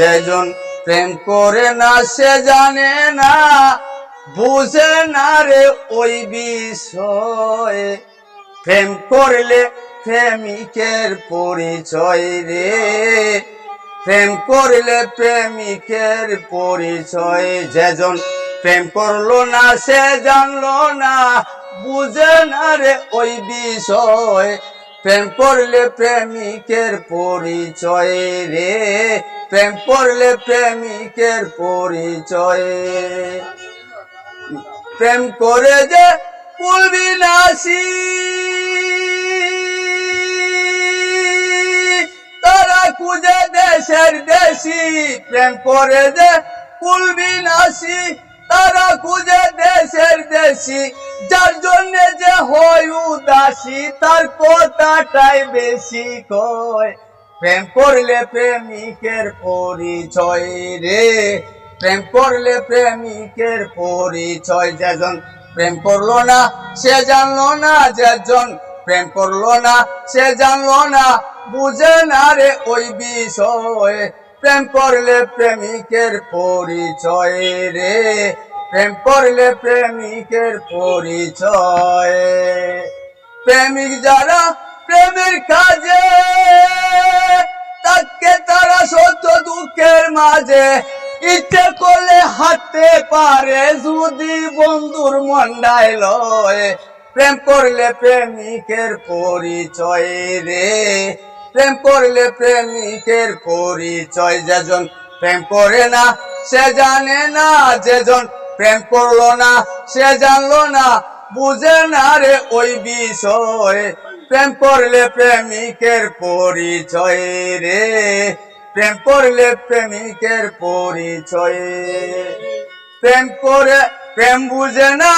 যেজন প্রেম করে না, সে জানে না, বুঝে না রে ওই বিষয়ে। প্রেম করলে প্রেমিকের পরিচয় রে। প্রেম করলে প্রেমিকের পরিচয়। যেজন প্রেম করল না, সে জানলো না, বুঝে না রে ওই বিষয়। প্রেম করলে প্রেমিকের পরিচয় রে। প্রেম করলে প্রেমিকের পরিচয়। প্রেম করে যে কুলবি নাসি তারা খুঁজে দেশের দেশি প্রেম করে যে কুলবি নাসি তারা খুঁজে দেশের দেশি যার জন্য যে হয় উদাসী, তার কথাটাই বেশি কয়। প্রেম করলে প্রেমিকের পরিচয় রে। প্রেম করলে প্রেমিকের পরিচয় যেজন। প্রেম করল না, সে জানলো না যেজন। প্রেম করল না, সে জানলো না, বুঝে না রে ওই বিষয়। প্রেম করলে প্রেমিকের পরিচয় রে। প্রেম করলে প্রেমিকের পরিচয়। প্রেমিক যারা প্রেমের কাজে, তাকে তারা সত্য দুঃখের মাঝে ইচ্ছে করলে হাঁটতে পারে যদি বন্ধুর মন্ডায় লয়। প্রেম করলে প্রেমিকের পরিচয় রে, প্রেম করলে প্রেমিকের পরিচয়। যেজন প্রেম করে না, সে জানে না যেজন প্রেম করল না, সে জানলো না, বুঝে না রে ওই বিষয়। প্রেম করলে প্রেমিকের পরিচয় রে, প্রেম করলে প্রেমিকের পরিচয়। প্রেম করে প্রেম বুঝে না,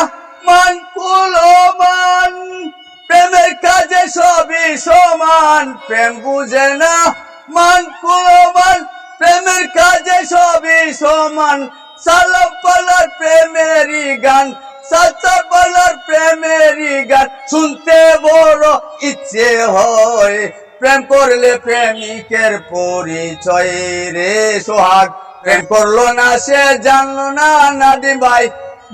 মান কুলো মান প্রেমের কাজে সবই সমান, প্রেম বুঝে না, মান কুলো মান প্রেমের কাজে সবই সমান, সালাম পালার প্রেমেরই গান সাচা পালার প্রেমেরই গান। শুনতে বড় ইচ্ছে হয় প্রেম করলে প্রেমিকের পরিচয় রে সোহাগ। প্রেম করল না সে জানলো না নাদিম ভাই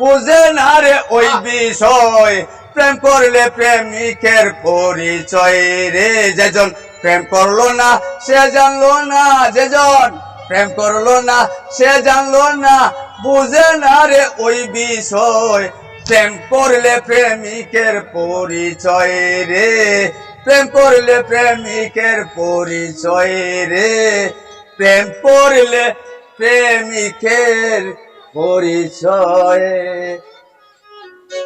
বুঝে না রে ওই বিষয়। প্রেম করলে প্রেমিকের পরিচয় রে যেজন। প্রেম করল না সে জানলো না যেজন। প্রেম করল না সে জানলো না বুঝে না রে ওই বিষয়। প্রেম করলে প্রেমিকের পরিচয় রে। প্রেম করলে প্রেমিকের পরিচয় রে। প্রেম করলে প্রেমিকের পরিচয়।